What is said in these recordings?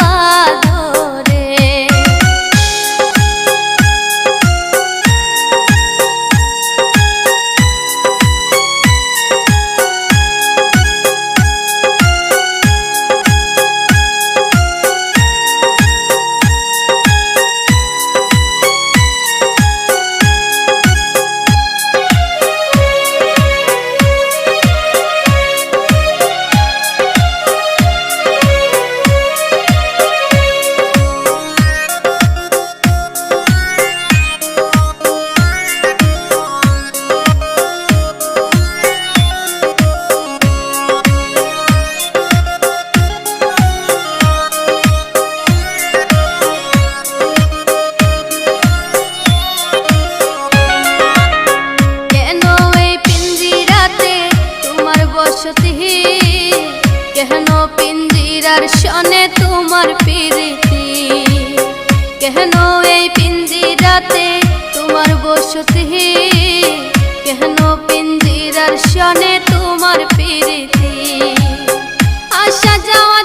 আওয়াজ কেহন এই পিঞ্জিরাতে তোমার বসতি? কেহন পিঞ্জিরার দর্শনে তোমার পিরিতি? আসা যাওয়া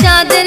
সাদের